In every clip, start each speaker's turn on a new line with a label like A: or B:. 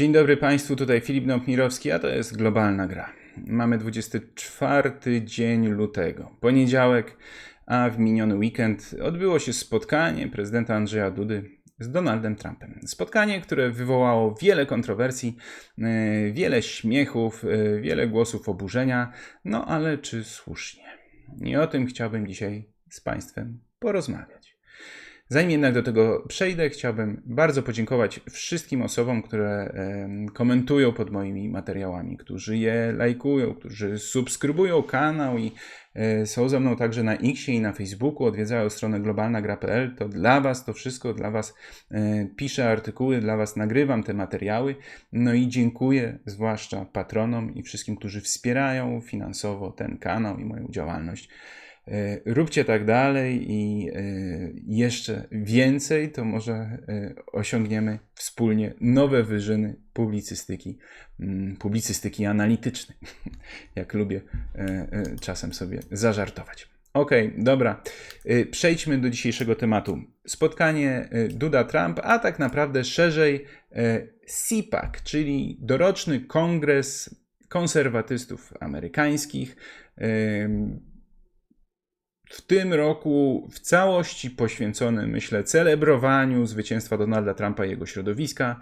A: Dzień dobry Państwu, tutaj Filip Nopmirowski, a to jest Globalna Gra. Mamy 24 dzień lutego, poniedziałek, a w miniony weekend odbyło się spotkanie prezydenta Andrzeja Dudy z Donaldem Trumpem. Spotkanie, które wywołało wiele kontrowersji, e, wiele śmiechów, e, wiele głosów oburzenia, no ale czy słusznie? I o tym chciałbym dzisiaj z Państwem porozmawiać. Zanim jednak do tego przejdę, chciałbym bardzo podziękować wszystkim osobom, które komentują pod moimi materiałami, którzy je lajkują, którzy subskrybują kanał i e, są ze mną także na Xie i na Facebooku, odwiedzają stronę globalnagra.pl. To dla Was to wszystko, dla Was e, piszę artykuły, dla Was nagrywam te materiały. No i dziękuję zwłaszcza patronom i wszystkim, którzy wspierają finansowo ten kanał i moją działalność. E, Róbcie tak dalej i e, jeszcze więcej, to może e, osiągniemy wspólnie nowe wyżyny publicystyki, mm, publicystyki analitycznej, jak lubię czasem sobie zażartować. Okej, dobra. E, Przejdźmy do dzisiejszego tematu. Spotkanie Duda-Trump, a tak naprawdę szerzej CPAC, czyli doroczny kongres konserwatystów amerykańskich. W tym roku w całości poświęcony, myślę, celebrowaniu zwycięstwa Donalda Trumpa i jego środowiska.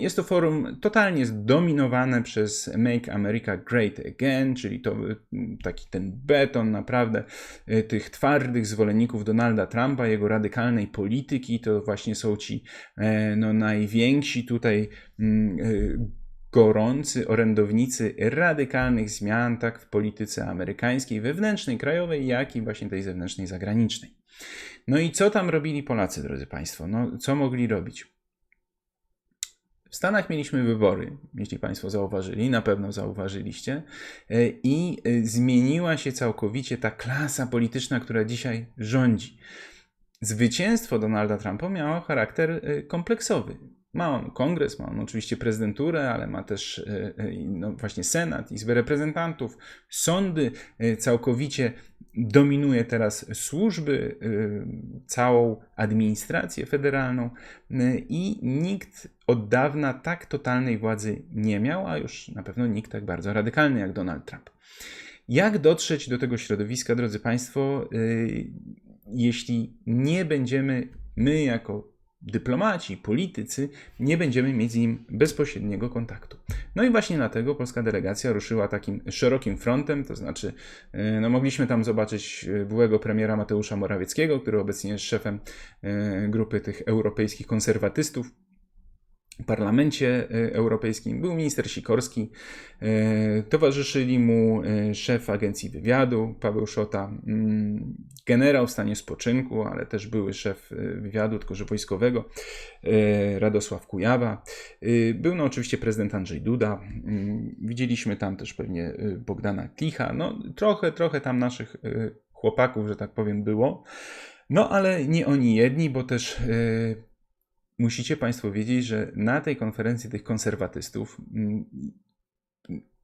A: Jest to forum totalnie zdominowane przez Make America Great Again, czyli to y, taki ten beton naprawdę y, tych twardych zwolenników Donalda Trumpa, jego radykalnej polityki. To właśnie są ci e, no, najwięksi tutaj mm, y, gorący orędownicy radykalnych zmian, tak w polityce amerykańskiej, wewnętrznej, krajowej, jak i właśnie tej zewnętrznej, zagranicznej. No i co tam robili Polacy, drodzy Państwo? No, co mogli robić? W Stanach mieliśmy wybory, jeśli Państwo zauważyli, na pewno zauważyliście, e, i e, zmieniła się całkowicie ta klasa polityczna, która dzisiaj rządzi. Zwycięstwo Donalda Trumpa miało charakter e, kompleksowy. Ma on kongres, ma on oczywiście prezydenturę, ale ma też e, e, no właśnie Senat, Izbę Reprezentantów, sądy. e, Całkowicie dominuje teraz służby, całą administrację federalną i nikt od dawna tak totalnej władzy nie miał, a już na pewno nikt tak bardzo radykalny jak Donald Trump. Jak dotrzeć do tego środowiska, drodzy Państwo, jeśli nie będziemy my jako dyplomaci, politycy, nie będziemy mieć z nim bezpośredniego kontaktu. No i właśnie dlatego polska delegacja ruszyła takim szerokim frontem, to znaczy, e, no mogliśmy tam zobaczyć e, byłego premiera Mateusza Morawieckiego, który obecnie jest szefem e, grupy tych europejskich konserwatystów, parlamencie e, europejskim, był minister Sikorski, e, towarzyszyli mu e, szef agencji wywiadu Paweł Szota, mm, generał w stanie spoczynku, ale też były szef wywiadu, tylko że wojskowego, Radosław Kujawa. Był no oczywiście prezydent Andrzej Duda, Mm, widzieliśmy tam też pewnie Bogdana Klicha, no trochę, trochę tam naszych chłopaków, że tak powiem, było. No ale nie oni jedni, bo też musicie Państwo wiedzieć, że na tej konferencji tych konserwatystów mm,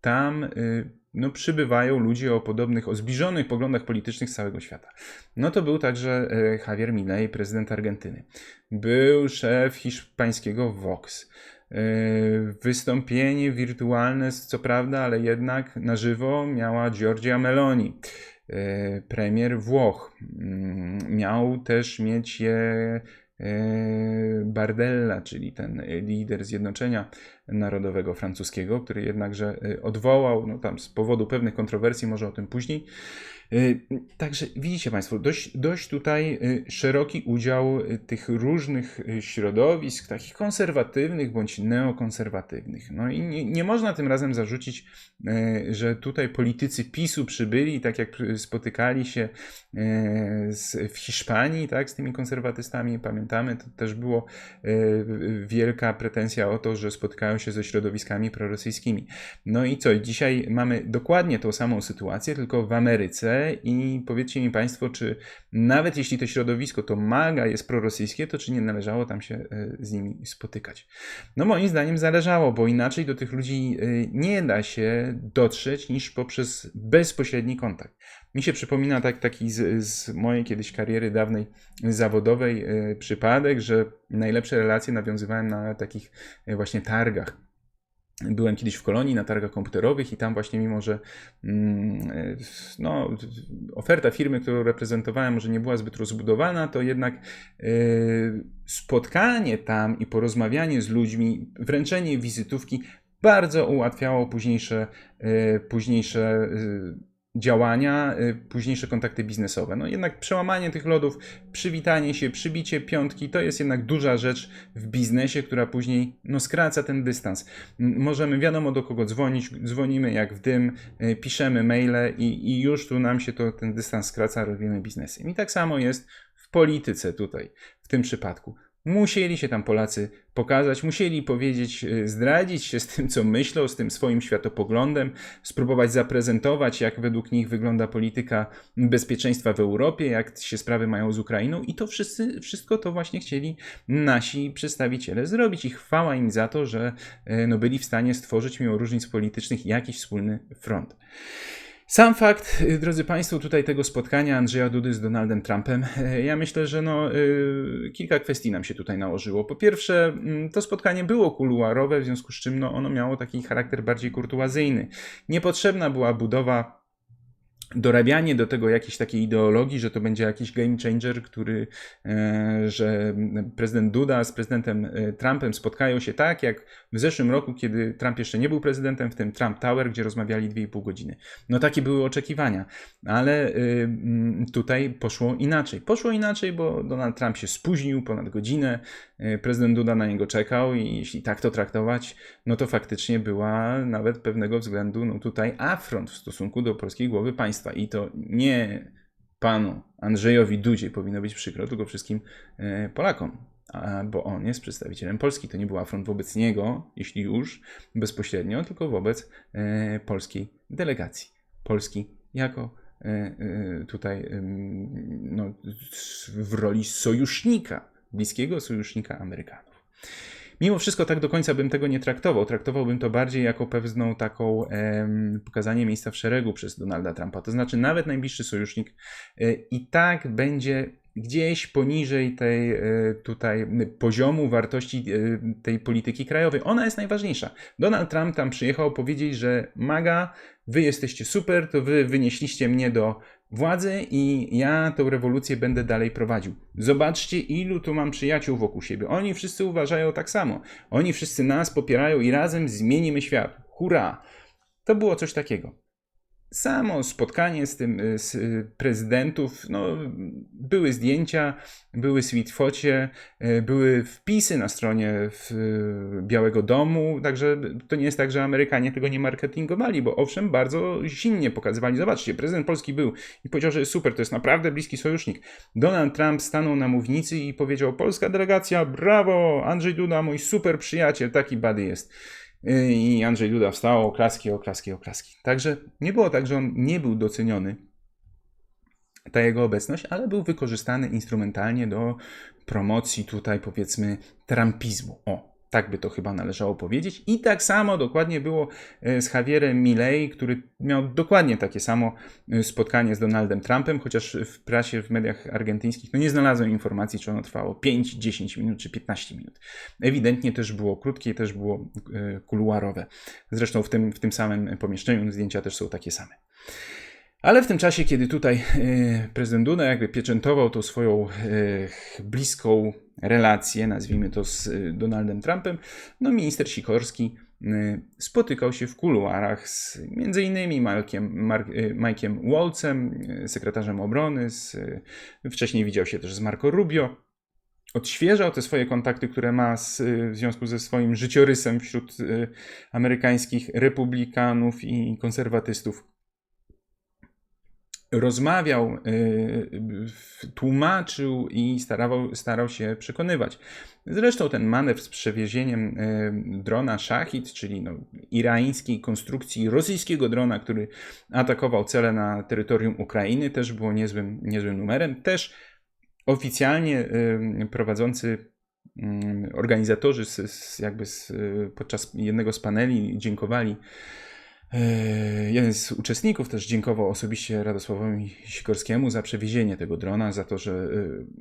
A: tam y, no, przybywają ludzie o podobnych, o zbliżonych poglądach politycznych z całego świata. No to był także e, Javier Milei, prezydent Argentyny. Był szef hiszpańskiego Vox. E, Wystąpienie wirtualne, co prawda, ale jednak na żywo miała Giorgia Meloni, e, premier Włoch. Mm, Miał też mieć je Bardella, czyli ten lider Zjednoczenia Narodowego Francuskiego, który jednakże e, odwołał, no tam z powodu pewnych kontrowersji, może o tym później. E, Także widzicie Państwo, dość, dość tutaj e, szeroki udział tych różnych środowisk, takich konserwatywnych bądź neokonserwatywnych. No i nie, nie można tym razem zarzucić, że tutaj politycy PiSu przybyli, tak jak spotykali się z, w Hiszpanii, tak, z tymi konserwatystami, pamiętamy, to też było wielka pretensja o to, że spotykają się ze środowiskami prorosyjskimi. No i co, dzisiaj mamy dokładnie tą samą sytuację, tylko w Ameryce i powiedzcie mi Państwo, czy nawet jeśli to środowisko, to MAGA jest prorosyjskie, to czy nie należało tam się e, z nimi spotykać? No moim zdaniem zależało, bo inaczej do tych ludzi e, nie da się dotrzeć niż poprzez bezpośredni kontakt. Mi się przypomina tak, taki z, z mojej kiedyś kariery dawnej zawodowej e, przypadek, że najlepsze relacje nawiązywałem na takich właśnie targach Byłem kiedyś w kolonii na targach komputerowych i tam właśnie mimo, że mm, no, oferta firmy, którą reprezentowałem może nie była zbyt rozbudowana, to jednak yy, spotkanie tam i porozmawianie z ludźmi, wręczenie wizytówki bardzo ułatwiało późniejsze, yy, późniejsze yy, działania, y, późniejsze kontakty biznesowe. No jednak przełamanie tych lodów, przywitanie się, przybicie piątki, to jest jednak duża rzecz w biznesie, która później no, skraca ten dystans. Możemy wiadomo do kogo dzwonić, dzwonimy jak w dym, y, piszemy maile i, i już tu nam się to, ten dystans skraca, robimy biznesy. I tak samo jest w polityce tutaj, w tym przypadku. Musieli się tam Polacy pokazać, musieli powiedzieć, y, zdradzić się z tym, co myślą, z tym swoim światopoglądem, spróbować zaprezentować, jak według nich wygląda polityka bezpieczeństwa w Europie, jak się sprawy mają z Ukrainą, i to wszyscy, wszystko to właśnie chcieli nasi przedstawiciele zrobić. I chwała im za to, że y, no, byli w stanie stworzyć, mimo różnic politycznych, jakiś wspólny front. Sam fakt, y, drodzy Państwo, tutaj tego spotkania Andrzeja Dudy z Donaldem Trumpem, y, ja myślę, że no, y, kilka kwestii nam się tutaj nałożyło. Po pierwsze, mm, to spotkanie było kuluarowe, w związku z czym no, ono miało taki charakter bardziej kurtuazyjny. Niepotrzebna była budowa dorabianie do tego jakiejś takiej ideologii, że to będzie jakiś game changer, który, e, że prezydent Duda z prezydentem e, Trumpem spotkają się tak, jak w zeszłym roku, kiedy Trump jeszcze nie był prezydentem, w tym Trump Tower, gdzie rozmawiali 2,5 godziny. No takie były oczekiwania, ale e, tutaj poszło inaczej. Poszło inaczej, bo Donald Trump się spóźnił ponad godzinę, prezydent Duda na niego czekał i jeśli tak to traktować, no to faktycznie była nawet pewnego względu, no tutaj afront w stosunku do polskiej głowy państwa państwa i to nie panu Andrzejowi Dudzie powinno być przykro, tylko wszystkim e, Polakom, bo on jest przedstawicielem Polski. To nie był afront wobec niego, jeśli już bezpośrednio, tylko wobec e, polskiej delegacji. Polski jako e, tutaj no, w roli sojusznika, bliskiego sojusznika Amerykanów. Mimo wszystko tak do końca bym tego nie traktował. Traktowałbym to bardziej jako pewną taką pokazanie miejsca w szeregu przez Donalda Trumpa. To znaczy nawet najbliższy sojusznik e, i tak będzie gdzieś poniżej tej e, tutaj poziomu wartości e, tej polityki krajowej. Ona jest najważniejsza. Donald Trump tam przyjechał powiedzieć, że maga, wy jesteście super, to wy wynieśliście mnie do władzy i ja tę rewolucję będę dalej prowadził. Zobaczcie, ilu tu mam przyjaciół wokół siebie. Oni wszyscy uważają tak samo. Oni wszyscy nas popierają i razem zmienimy świat. Hurra! To było coś takiego samo spotkanie z tym z y, prezydentów, no, były zdjęcia, były sweetfocie, y, były wpisy na stronie Białego Domu, także to nie jest tak, że Amerykanie tego nie marketingowali, bo owszem, bardzo silnie pokazywali, zobaczcie, prezydent Polski był i powiedział, że jest super, to jest naprawdę bliski sojusznik. Donald Trump stanął na mównicy i powiedział, polska delegacja, brawo, Andrzej Duda, mój super przyjaciel, taki bady jest. I Andrzej Duda wstał, oklaski, oklaski, oklaski. Także nie było tak, że on nie był doceniony, ta jego obecność, ale był wykorzystany instrumentalnie do promocji tutaj powiedzmy trumpizmu. O, tak by to chyba należało powiedzieć. I tak samo dokładnie było e, z Javierem Milei, który miał dokładnie takie samo e, spotkanie z Donaldem Trumpem, chociaż w prasie, w mediach argentyńskich no nie znalazłem informacji, czy ono trwało 5, 10 minut czy 15 minut. Ewidentnie też było krótkie, też było e, kuluarowe. Zresztą w tym, w tym samym pomieszczeniu zdjęcia też są takie same. Ale w tym czasie, kiedy tutaj prezydent Duda jakby pieczętował tą swoją bliską relacje, nazwijmy to z y, Donaldem Trumpem, no minister Sikorski spotykał się w kuluarach z Mark, y, Mike'iem Waltzem, sekretarzem obrony, z, wcześniej widział się też z Marco Rubio, odświeżał te swoje kontakty, które ma z, w związku ze swoim życiorysem wśród amerykańskich republikanów i konserwatystów rozmawiał, y, tłumaczył i starał, się przekonywać. Zresztą ten manewr z przewiezieniem y, drona Shahid, czyli no, irańskiej konstrukcji rosyjskiego drona, który atakował cele na terytorium Ukrainy, też było niezłym, niezłym numerem. Też oficjalnie y, prowadzący organizatorzy z, z jakby z, podczas jednego z paneli dziękowali jeden z uczestników też dziękował osobiście Radosławowi Sikorskiemu za przewiezienie tego drona, za to, że e,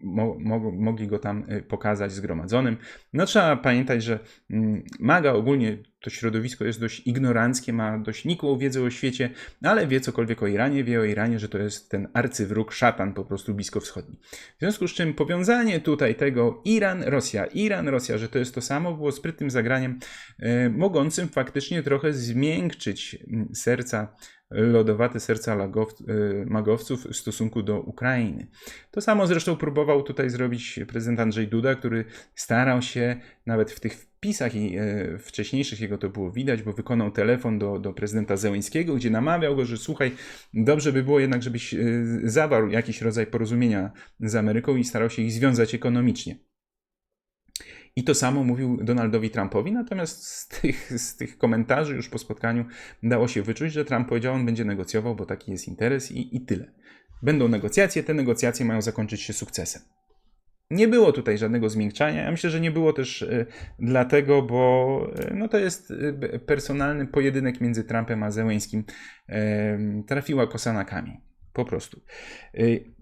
A: mo mogli go tam e, pokazać zgromadzonym. No trzeba pamiętać, że mm, MAGA ogólnie to środowisko jest dość ignoranckie, ma dość nikłą wiedzę o świecie, ale wie cokolwiek o Iranie, wie o Iranie, że to jest ten arcywróg, szatan po prostu bliskowschodni. W związku z czym powiązanie tutaj tego Iran-Rosja, Iran-Rosja, że to jest to samo, było sprytnym zagraniem, e, mogącym faktycznie trochę zmiękczyć mm, serca lodowate serca lagow, e, magowców w stosunku do Ukrainy. To samo zresztą próbował tutaj zrobić prezydent Andrzej Duda, który starał się nawet w tych wpisach i e, wcześniejszych jego to było widać, bo wykonał telefon do, do prezydenta Zełęńskiego, gdzie namawiał go, że słuchaj, dobrze by było jednak, żebyś e, zawarł jakiś rodzaj porozumienia z Ameryką i starał się ich związać ekonomicznie. I to samo mówił Donaldowi Trumpowi, natomiast z tych, z tych komentarzy już po spotkaniu dało się wyczuć, że Trump powiedział, on będzie negocjował, bo taki jest interes i, i tyle. Będą negocjacje, te negocjacje mają zakończyć się sukcesem. Nie było tutaj żadnego zmiękczania. Ja myślę, że nie było też y, dlatego, bo y, no to jest y, personalny pojedynek między Trumpem a Zełęńskim. Trafiła kosa na kamień. Po prostu.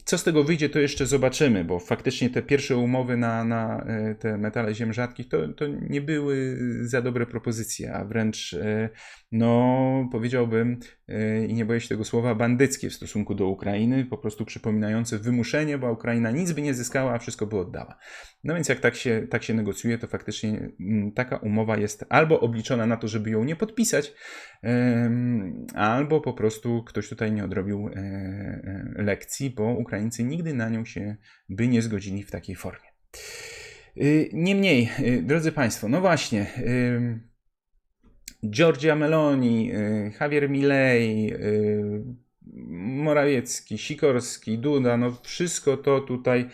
A: Co z tego wyjdzie, to jeszcze zobaczymy, bo faktycznie te pierwsze umowy na, na e, te metale ziem rzadkich to, to nie były za dobre propozycje, a wręcz, e, no powiedziałbym, e, i nie boję się tego słowa, bandyckie w stosunku do Ukrainy, po prostu przypominające wymuszenie, bo Ukraina nic by nie zyskała, a wszystko by oddała. No więc jak tak się, tak się negocjuje, to faktycznie mm, taka umowa jest albo obliczona na to, żeby ją nie podpisać, albo po prostu ktoś tutaj nie odrobił lekcji, bo Ukraina Ukraińcy nigdy na nią się by nie zgodzili w takiej formie. Y, niemniej, y, drodzy Państwo, no właśnie, Giorgia Meloni, y, Javier Milei, Morawiecki, Sikorski, Duda, no wszystko to tutaj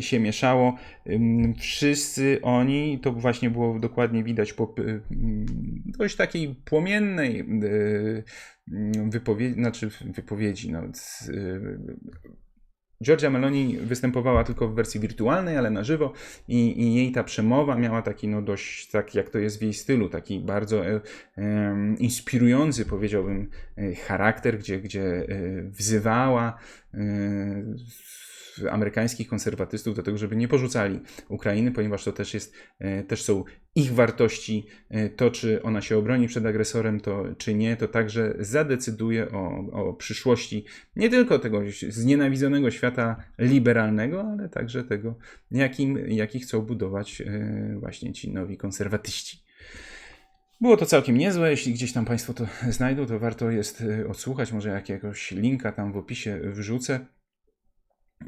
A: się mieszało. Wszyscy oni, to właśnie było dokładnie widać po dość takiej płomiennej wypowiedzi, znaczy wypowiedzi, no, Giorgia Meloni występowała tylko w wersji wirtualnej, ale na żywo i, i, jej ta przemowa miała taki no dość, tak jak to jest w jej stylu, taki bardzo e, e, inspirujący powiedziałbym e, charakter, gdzie, gdzie e, wzywała e, amerykańskich konserwatystów do tego, żeby nie porzucali Ukrainy, ponieważ to też jest, e, też są ich wartości. E, to, czy ona się obroni przed agresorem, to czy nie, to także zadecyduje o, o przyszłości nie tylko tego znienawidzonego świata liberalnego, ale także tego, jakim, jaki chcą budować e, właśnie ci nowi konserwatyści. Było to całkiem niezłe. Jeśli gdzieś tam Państwo to znajdą, to warto jest odsłuchać. Może jakiegoś linka tam w opisie wrzucę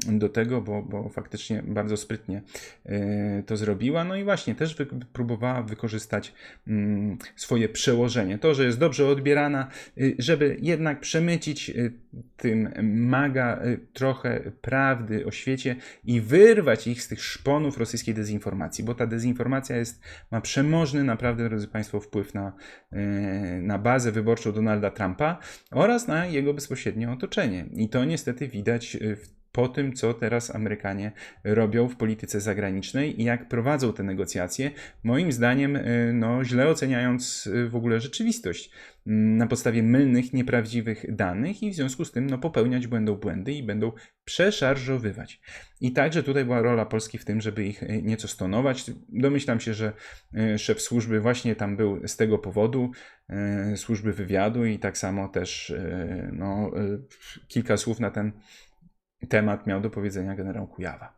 A: do tego, bo, bo faktycznie bardzo sprytnie e, to zrobiła. No i właśnie też wy, próbowała wykorzystać mm, swoje przełożenie. To, że jest dobrze odbierana, y, żeby jednak przemycić y, tym maga y, trochę prawdy o świecie i wyrwać ich z tych szponów rosyjskiej dezinformacji, bo ta dezinformacja jest, ma przemożny naprawdę, drodzy Państwo, wpływ na, na bazę wyborczą Donalda Trumpa oraz na jego bezpośrednie otoczenie. I to niestety widać w po tym, co teraz Amerykanie robią w polityce zagranicznej i jak prowadzą te negocjacje, moim zdaniem, y, no, źle oceniając y, w ogóle rzeczywistość mm, na podstawie mylnych, nieprawdziwych danych i w związku z tym no, popełniać będą błędy i będą przeszarżowywać. I także tutaj była rola Polski w tym, żeby ich y, nieco stonować. Domyślam się, że szef służby właśnie tam był z tego powodu, służby wywiadu i tak samo też no, kilka słów na ten temat miał do powiedzenia generał Kujawa.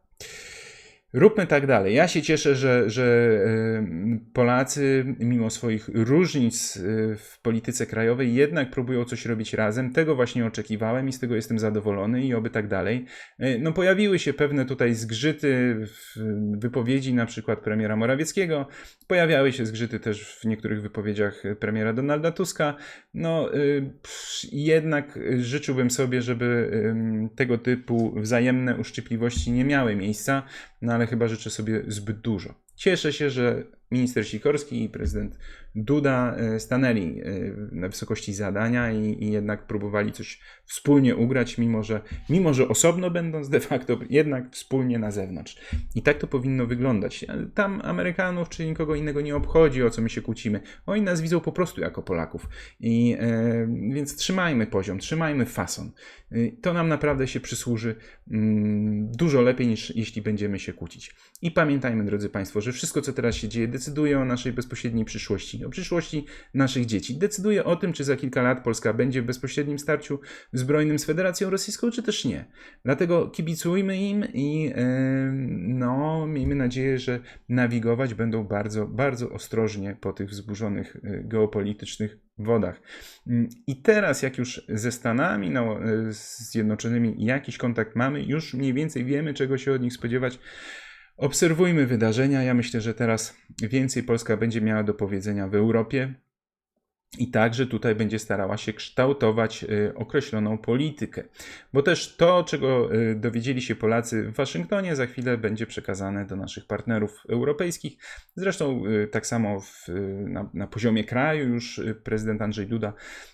A: Róbmy tak dalej. Ja się cieszę, że, że Polacy, mimo swoich różnic y, w polityce krajowej, jednak próbują coś robić razem. Tego właśnie oczekiwałem i z tego jestem zadowolony i oby tak dalej. Y, no, pojawiły się pewne tutaj zgrzyty w wypowiedzi na przykład premiera Morawieckiego, pojawiały się zgrzyty też w niektórych wypowiedziach premiera Donalda Tuska. No, y, jednak życzyłbym sobie, żeby tego typu wzajemne uszczypliwości nie miały miejsca no ale chyba życzę sobie zbyt dużo. Cieszę się, że minister Sikorski i prezydent Duda e, stanęli e, na wysokości zadania i, i, jednak próbowali coś wspólnie ugrać, mimo że, mimo że osobno będąc de facto jednak wspólnie na zewnątrz. I tak to powinno wyglądać. Tam Amerykanów czy nikogo innego nie obchodzi, o co my się kłócimy. Oni nas widzą po prostu jako Polaków. I e, więc trzymajmy poziom, trzymajmy fason. E, to nam naprawdę się przysłuży mm, dużo lepiej niż jeśli będziemy się kłócić. I pamiętajmy, drodzy Państwo, że wszystko, co teraz się dzieje, decyduje o naszej bezpośredniej przyszłości, o przyszłości naszych dzieci. Decyduje o tym, czy za kilka lat Polska będzie w bezpośrednim starciu zbrojnym z Federacją Rosyjską, czy też nie. Dlatego kibicujmy im i e, no, miejmy nadzieję, że nawigować będą bardzo, bardzo ostrożnie po tych wzburzonych e, geopolitycznych wodach. Mm, I teraz, jak już ze Stanami no, e, Zjednoczonymi jakiś kontakt mamy, już mniej więcej wiemy, czego się od nich spodziewać. Obserwujmy wydarzenia. Ja myślę, że teraz więcej Polska będzie miała do powiedzenia w Europie. I także tutaj będzie starała się kształtować y, określoną politykę. Bo też to, czego y, dowiedzieli się Polacy w Waszyngtonie, za chwilę będzie przekazane do naszych partnerów europejskich. Zresztą y, tak samo w, na, na, poziomie kraju już prezydent Andrzej Duda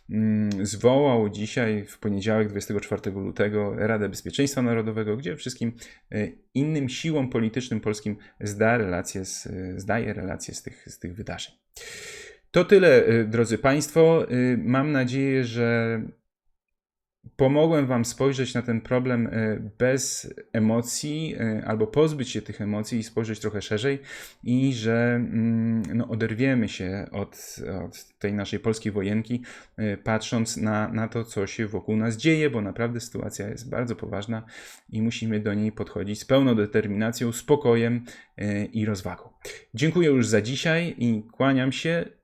A: mm, zwołał dzisiaj, w poniedziałek 24 lutego, Radę Bezpieczeństwa Narodowego, gdzie wszystkim innym siłom politycznym polskim zda relacje z, zdaje relacje z tych, z tych wydarzeń. To tyle, y, drodzy Państwo. Y, mam nadzieję, że pomogłem Wam spojrzeć na ten problem y, bez emocji, albo pozbyć się tych emocji i spojrzeć trochę szerzej, i że mm, no, oderwiemy się od, od tej naszej polskiej wojenki, patrząc na, na to, co się wokół nas dzieje, bo naprawdę sytuacja jest bardzo poważna i musimy do niej podchodzić z pełną determinacją, spokojem i rozwagą. Dziękuję już za dzisiaj i kłaniam się.